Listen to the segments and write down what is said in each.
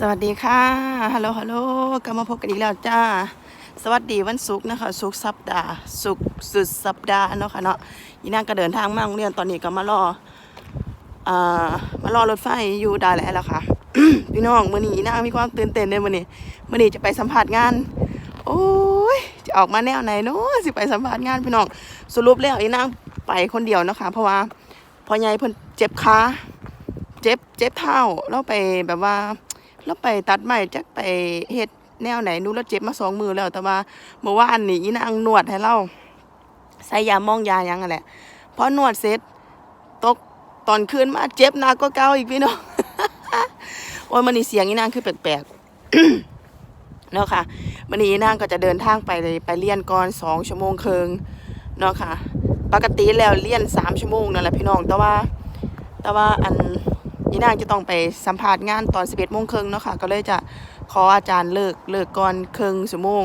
สวัสดีค่ะ ฮัลโหล ฮัลโหล กลับมาพบกันอีกแล้วจ้า สวัสดีวันศุกร์นะคะ ศุกร์สัปดาห์ ศุกร์สุดสัปดาห์เนาะค่ะเนาะยีนางก็เดินทางมาโรงเรียนตอนนี้ก็มารออ่ามารอรถไฟอยู่ด้แล้วล่ะค่ะ พี่น้องมื้อนี้ยีนางมีความตื่นเต้นเลยมื้อนี้มื้อนี้จะไปสัมภาษณ์งาน โอ้ย จะออกมาแนวไหนเนาะสิไปสัมภาษณ์งานพี่น้อง สรุปแล้วยีนางไปคนเดียวนะคะ เพราะว่าพ่อใหญ่เพิ่นเจ็บขา เจ็บ เจ็บเท้าแล้วไปแบบว่า แล้วไปตัดใหม่จักไปเฮ็ดแนวไหนนู้แล้วเจ็บมาสองมือแล้ว แต่ว่าเมื่อวานนี่อีนางนวดให้เราใส่ยามองยายังนั่นแหละพอนวดเสร็จตกตอนคืนมาเจ็บหนักก็เก่าอีกพี่น้องโอ้ยมันนี่เสียงอีนางคือแปลกๆเนาะค่ะมันนี้อีนางก็จะเดินทางไปเลยไปเรียนก่อนสองชั่วโมงครึ่งเนาะค่ะ ปกติแล้วเรียนสามชั่วโมงนั่นแหละพี่น้องแต่ว่า แต่ว่าอัน อีนางจะต้องไปสัมภาษณ์งานตอน 11โมงครึ่งเนาะค่ะ ก็เลยจะขออาจารย์เลิกเลิกก่อนครึ่งชั่วโมง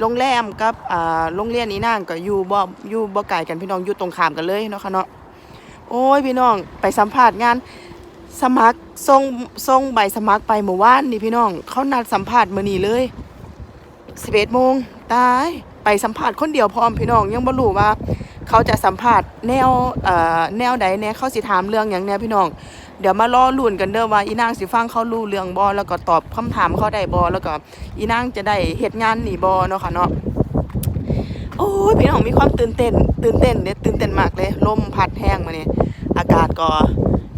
โรงแรมกับอ่าโรงเรียนอีนางก็อยู่บ่อยู่บ่ไกลกันพี่น้องอยู่ตรงข้ามกันเลยเนาะค่ะเนาะโอ้ยพี่น้องไปสัมภาษณ์งานสมัครส่งส่งใบสมัครไปเมื่อวานนี่พี่น้อง เขานัดสัมภาษณ์มื้อนี้เลย11โมงตายไปสัมภาษณ์คนเดียวพร้อมพี่น้องยังบ่รู้ว่า เขาจะสัมภาษณ์แนวเอ่อแนวใดแน่เขาสิถามเรื่องหยังแน่พี่น้อง เดี๋ยวมารอลุ้นกันเด้อว่าอีนางสิฟังเขารู้เรื่องบ่แล้วก็ตอบคำถามเขาได้บ่แล้วก็อีนางจะได้เฮ็ดงานหนีบ่เนาะค่ะเนาะโอ้ยพี่น้องมีความตื่นเต้น ตื่นเต้นเด้ตื่นเต้นมากเลยลมพัดแห้งมาเนี่ยอากาศก็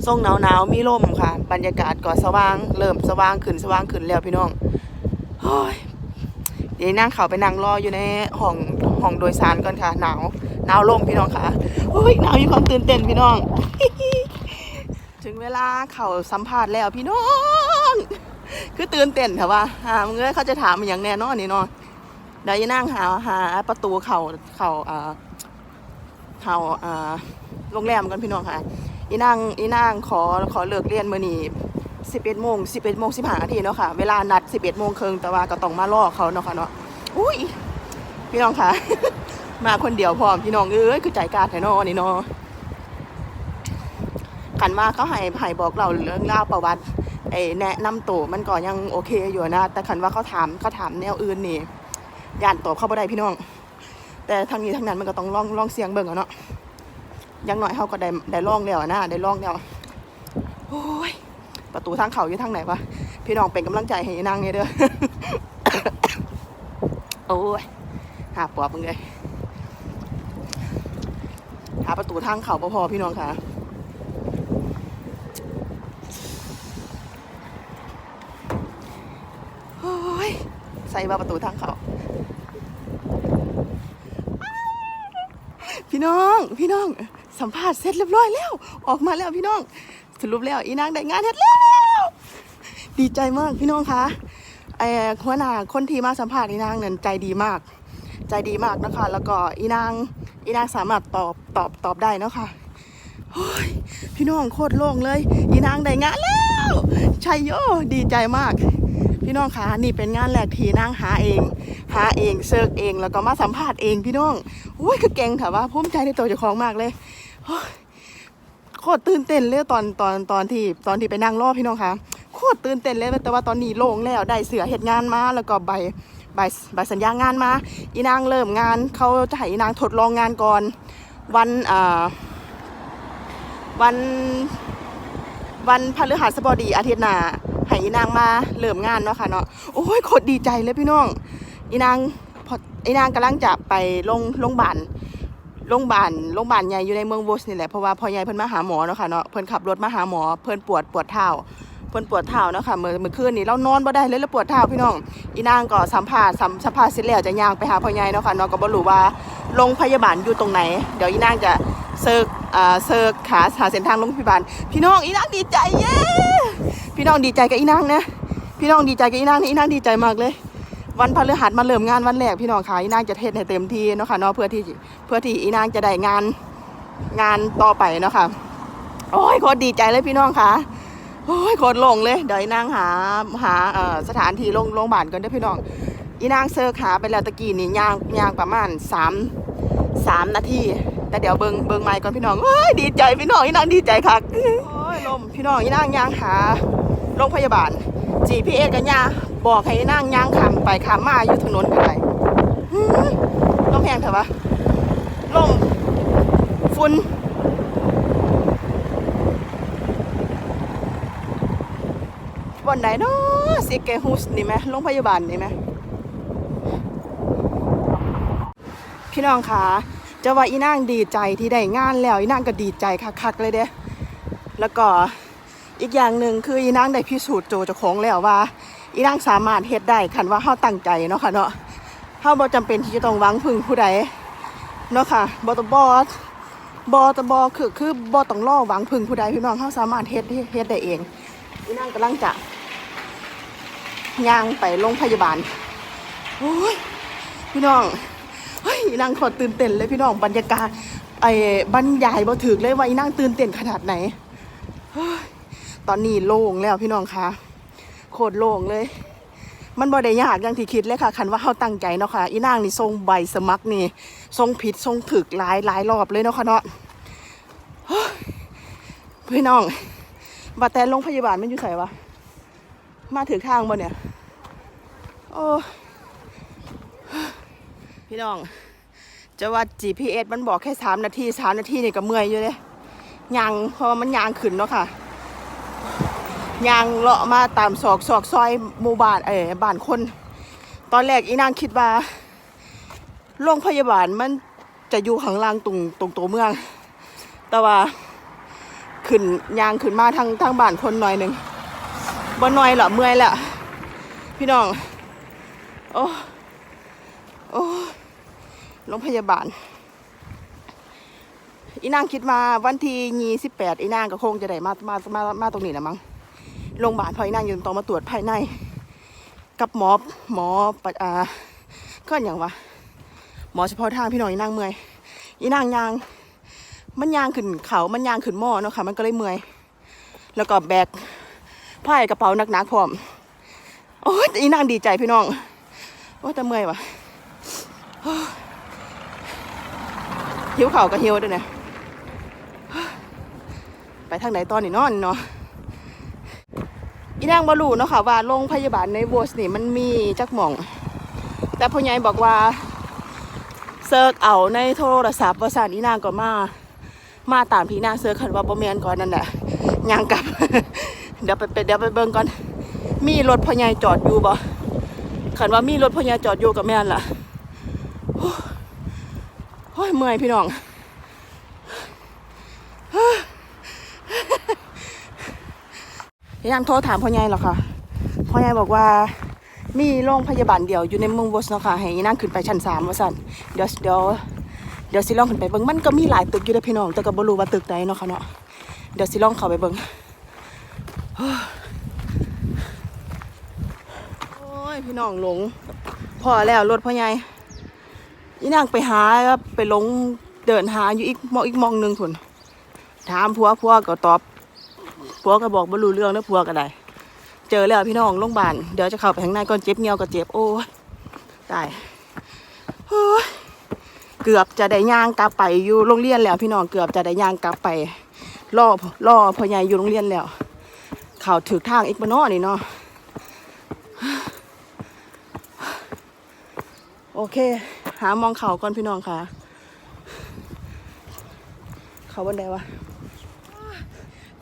ทรงหนาวๆมีลมค่ะ บรรยากาศก็สว่าง เริ่มสว่างขึ้นสว่างขึ้นแล้วพี่น้องโอ้ยเดี๋ยวนั่งเขาไปนั่งรออยู่ในห้องห้องโดยสารก่อนค่ะ หนาวหนาวลมพี่น้องค่ะโอ้ยหนาวมีความตื่นเต้นพี่น้อง เวลาเขาสัมภาษณ์แล้วพี่น้อง คือตื่นเต้นแต่ว่าหามึงเอ้ยเขาจะถามอย่างแน่นอนนี่เนอนเดี๋ยวจะนั่งหาหาประตูเขาเขาอ่าเขาอ่าโรงแรมกันพี่น้องค่ะอีนางอีนางขอขอเลิกเรียนมื้อนี้สิบเอ็ดโมงสิบเอ็ดโมงสิบห้านาทีเนาะค่ะเวลานัดสิบเอ็ดโมงครึ่งแต่ว่าก็ต้องมารอเขาเนาะค่ะเนาะอุ้ยพี่น้องค่ะ มาคนเดียวพร้อมพี่น้องเอ้ยคือใจกล้าแท้นอนี่เนาะ ขันมาเขาให้ให้บอกเราเรื่องเล่าวประวัติไอ้แนะนำตัวมันก็ยังโอเคอยู่นะ แต่ขันว่าเขาถามเขาถามแนวอื่นนี่ย่านตอบเข้าบ่ได้พี่น้อง แต่ทางนี้ทางนั้นมันก็ต้องลองลองเสียงเบิ่งอาเนาะอยังหน่อยเขาก็ได้ได้ลองแล้วนะได้ลองแล้วโอ้ยประตูทางเขาอยู่ทางไหนวะพี่น้องเป็นกำลังใจให้นางเนี่ยเด้อ โอ้ยหาปอบมึงเลยหาประตูทางเขาบ่พอพี่น้องค่ะ โอ้ยใส่าประตูทางเขาพี่น้องพี่น้อง สัมภาษณ์เสร็จเรียบร้อยแล้ว ออกมาแล้วพี่น้องสรุปแล้วอีนางได้งานเฮ็ดแล้ว ดีใจมากพี่น้องคะไอ้หัวหน้าคนที่มาสัมภาษณ์อีนางนั่นใจดีมาก ใจดีมากนะคะ แล้วก็อีนางอีนางสามารถตอบตอบตอบได้นะคะโอ้ยพี่น้องโคตรโล่งเลย อีนางได้งานแล้วชัยโยดีใจมาก พี่น้องคะนี่เป็นงานแรกที่นางหาเอง หาเองเซิร์กเองแล้วก็มาสัมภาษณ์เองพี่น้องโอ้ยคือเก่งแต่ว่าภูมิใจในตัวเจ้าของมากเลยโอ้ยโคตรตื่นเต้นเลยตอนตอนตอนที่ตอนที่ไปนั่งรอพี่น้องคะโคตรตื่นเต้นเลยแต่ว่าตอนนี้โล่งแล้วได้เสือเหตุงานมาแล้วก็ใบใบใบสัญญางานมาอีนางเริ่มงานเขาจะให้อีนางทดลองงานก่อน วันอ่าวันวันพฤหัสบดีอาทิตย์หน้า ให้อีนางมาเริ่มงานเนาะค่ะเนาะโอ้ยโคตรดีใจเลยพี่น้อง อีนางพออีนางกำลังจะไปลงโรงพยาบาลโรงพยาบาลโรงพยาบาลใหญ่อยู่ในเมืองโวสนี่แหละเพราะว่าพ่อใหญ่เพิ่นมาหาหมอเนาะค่ะเนาะเพิ่นขับรถมาหาหมอเพิ่นปวดปวดเท้าเพิ่นปวดเท้าเนาะค่ะเมื่อเมื่อคืนนี้เรานอนบ่ได้เลยแล้วปวดเท้าพี่น้องอีนางก็สัมภาษณ์สัมสัมภาษณ์เสร็จแล้วจะย่างไปหาพ่อใหญ่เนาะค่ะเนาะก็บ่รู้ว่าโรงพยาบาลอยู่ตรงไหน เดี๋ยวอีนางจะเซิร์กอ่าเซิร์กหาหาเส้นทางโรงพยาบาลพี่น้องอีนางดีใจเย้ พี่น้องดีใจกับอีนางนะพี่น้องดีใจกับอีนางนี่อีนางดีใจมากเลย วันพฤหัสมาเริ่มงานวันแรกพี่น้องค่ะอีนางจะเทศให้เต็มที่เนาะค่ะเนาะเพื่อที่เพื่อที่อีนางจะได้งานงานต่อไปเนาะค่ะโอ้ยโคตรดีใจเลยพี่น้องค่ะโอ้ยโคตรลงเลยเดี๋ยวอีนางหาหาสถานที่โรงโรงพยาบาลกันด้พี่น้องอีนางเซิร์ชหาไปแล้วตะกี้นี่ยางยางประมาณสามสามนาทีแต่เดี๋ยวเบิงเบิงไมค์ก่อนพี่น้องเฮ้ยดีใจพี่น้องอีนางดีใจคักโอ้ยลมพี่น้องอีนางยางหา โรงพยาบาล GPS กันยาบอกให้นั่งย่างขามไปขามมาอยู่ถนนไปไหนหือลมแห้งเถอะวะลมฝุ่นวันไหนเนาะสิเกฮุสนี่ไหมโรงพยาบาลนี่ไหมพี่น้องคะจะว่าอีนางดีใจที่ได้งานแล้วอีนางก็ดีใจคักๆเลยเด้แล้วก็ อีกอย่างหนึ่งคืออีนางได้พิสูจน์โจเจ้าของแล้วว่า อีนางสามารถเฮ็ดได้คันว่าเฮาตั้งใจเนาะค่ะเนาะเฮาบ่จำเป็นที่จะต้องหวังพึ่งผู้ใดเนาะค่ะบ่ต้องบ่บ่ตบ่คือคือบ่ต้องรอหวังพึ่งผู้ใดพี่น้องเฮาสามารถเฮ็ดเฮ็ดได้เองอีนางกำลังจะย่างไปโรงพยาบาลโอ้ยพี่น้องเฮ้ยอีนางขอตื่นเต้นเลยพี่น้องบรรยากาศไอ้บรรยายบ่ถึกเลยว่าอีนางตื่นเต้นขนาดไหน ตอนนี้โล่งแล้วพี่น้องคะโคตรโล่งเลย มันบ่ได้ยากอย่างที่คิดเลยค่ะ คันว่าเขาตั้งใจเนาะค่ะ อีนางนี่ทรงใบสมัครนี่ทรงผิดทรงถึกหลายหลายรอบเลยเนาะค่ะเนาะพี่น้องบัดแต่โรงพยาบาลมันอยู่ไสวะ มาถึงทางบ่เนี่ย โอ้ พี่น้อง จะว่า GPS มันบอกแค่สามนาทีสามนาทีนี่ก็เมื่อยอยู่เลยยางเพราะมันยางขึ้นเนาะค่ะ ยางเลาะมาตามซอกซอกซอยหมู่บ้านเออบ้านคน ตอนแรกอีนางคิดว่าโรงพยาบาลมันจะอยู่ข้างล่างตรงตรงตัวเมือง แต่ว่าขึ้นยางขึ้นมาทางทางบ้านคนหน่อยหนึ่งบ่หน่อยหรอเมื่อยแหละพี่น้อง โอ้โอ้โรงพยาบาล อีนางคิดมาวันที่ยี่สิบแปดอีนางก็คงจะได้มามามามาตรงนี้นะมั้ง โรงพยาบาลเพออีนางยังต้องมาตรวจภายใน กับหมอหมอปัดอาก็อย่างวะหมอเฉพาะทางพี่น้องอีนางเมื่อยอีนางยาง มันยางขึ้นเขามันยางขึ้นหม้อเนาะค่ะ มันก็เลยเมื่อย แล้วก็แบกผ้ากระเป๋าหนักๆพร้อม โอ้ยอีนางดีใจพี่น้อง โอ้แต่เมื่อยวะหิวเข่าวก็หิวด้วยเนี่ยไปทางไหนตอนนี้นอนเนาะ อีนางบรูเนาะค่ะว่าโรงพยาบาลในโวสนี่มันมีจักหม่อง แต่พ่อใหญ่บอกว่าเซิร์กเอาในโทรศัพท์ว่าสานอีนางก็มา มาตามพี่นางเซิร์กคันว่าบ่แมนก่อนนั่นแหละย่างกลับ เดี๋ยวไปเดี๋ยวไปเบิ่งก่อน มีรถพ่อใหญ่จอดอยู่บ่คันว่ามีรถพ่อใหญ่จอดอยู่กับแม่นล่ะโอ้ยเมื่อยพี่น้อง พ ยายามโทรถามพ่อใหญ่หรอค่ะพ่อใหญ่บอกว่ามีโรงพยาบาลเดียวอยู่ในเมืองบอสเนาะค่ะให้นั่งขึ้นไปชั้นสามว่าสั่นเดี๋ยวเดี๋ยวเดี๋ยวสิลองขึ้นไปเบิ่งมันก็มีหลายตึกอยู่เด้อพี่น้องแต่ก็บ่รู้ว่าตึกใดเนาะค่ะเนาะเดี๋ยวสิลองเข้าไปเบิ่งโอ้ยพี่น้องหลงพอแล้วรถพ่อใหญ่อีนางไปหาครับไปหลงเดินหาอยู่อีกมองอีกมองหนึงพุ่นถามผัวผัวก็ตอบ ผัวก็บอกบ่รู้เรื่องแล้วผัวก็ได้ เจอแล้วพี่น้องโรงพยาบาลเดี๋ยวจะเข้าไปข้างในก่อนเจ็บเงียวก็เจ็บโอ้ยตายเกือบจะได้ย่างกลับไปอยู่โรงเรียนแล้ว พี่น้องเกือบจะได้ย่างกลับไปรอรอพ่อใหญ่อยู่โรงเรียนแล้วเข้าถึกทางอีกบ่เนอนี่เนาะโอเค หามองเข่าก่อนพี่น้องค่ะ เขาบนใดวะ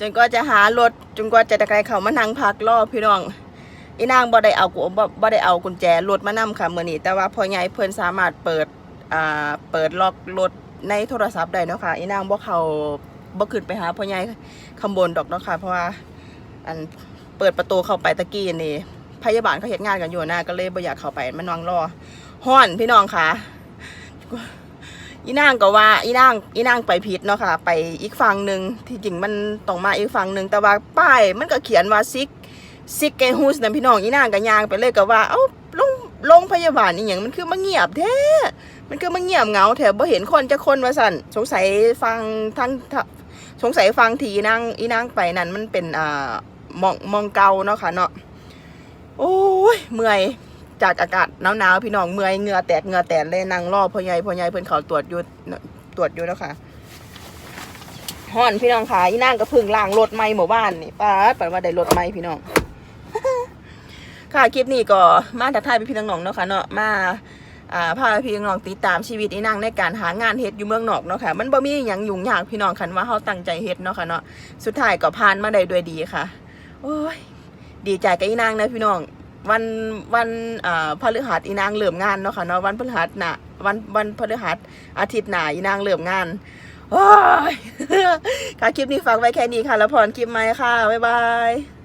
จนกว่าจะหารถจนกว่าจะได้เขามานั่งพักรอพี่น้องอีนางบ่ได้เอากูบ่บ่ได้เอากุญแจรถมานำค่ะมื้อนี้แต่ว่าพ่อใหญ่เพิ่นสามารถเปิดอ่าเปิดล็อกรถในโทรศัพท์ได้เนาะค่ะอีนางบ่เขาบ่ขึ้นไปหาพ่อใหญ่ข้างบนดอกเนาะค่ะเพราะว่าอันเปิดประตูเข้าไปตะกี้นี่พยาบาลเขาเฮ็ดงานกันอยู่นะก็เลยบ่อยากเข้าไปมันนั่งรอฮ้อนพี่น้องค่ะ อีนางก็ว่าอีนางอีนางไปผิดเนาะค่ะ ไปอีกฝั่งหนึ่งที่จริงมันต้องมาอีกฝั่งหนึ่งแต่ว่าป้ายมันก็เขียนว่าซิกซิกเกฮูสนะพี่น้องอีนางก็ยางไปเลยก็ว่าเอ้าโรงโรงพยาบาลนี่อย่างมันคือมาเงียบแท้มันคือมาเงียบเงาแถวบ่เห็นคนจะคนว่าสั่นสงสัยฟังทั้งสงสัยฟังทีอีนางอีนางไปนั่นมันเป็นอ่ามองมองเกาเนาะค่ะเนาะโอ้ยเมื่อย จากอากาศหนาวๆพี่น้องเมื่อยเหงื่อแตกเหงื่อแตนเลยนั่งรอพ่อใหญ่พ่อใหญ่เพิ่นเขาตรวจอยู่ตรวจอยู่แล้วค่ะห่อนพี่น้องค่ะอีนางก็พึ่งล้างรถใหม่หมู่บ้านนี่ป้าดปัดว่าได้รถใหม่พี่น้อง ค่ะคลิปนี้ก็มาทักทายพี่น้องๆเนาะค่ะเนาะมาอ่าพาพี่น้องติดตามชีวิตอีนางในการหางานเฮ็ดอยู่เมืองนอกเนาะค่ะ มันบ่มีหยังยุ่งยากพี่น้องคันว่าเฮาตั้งใจเฮ็ดเนาะค่ะเนาะสุดท้ายก็ผ่านมาได้ด้วยดีค่ะ โอ้ยดีใจกับอีนางนะพี่น้อง วันวันอ่อพฤหัสอีนางเหลื่อมงานเนาะค่ะเนาะวันพฤหัสน่ะวันวันพฤหัสอาทิตย์หน้าอีนางเหลื่อมงานโอ้ยค่ะคลิปนี้ฝากไว้แค่นี้ค่ะ แล้วพรคลิปไหมค่ะ บ๊ายบาย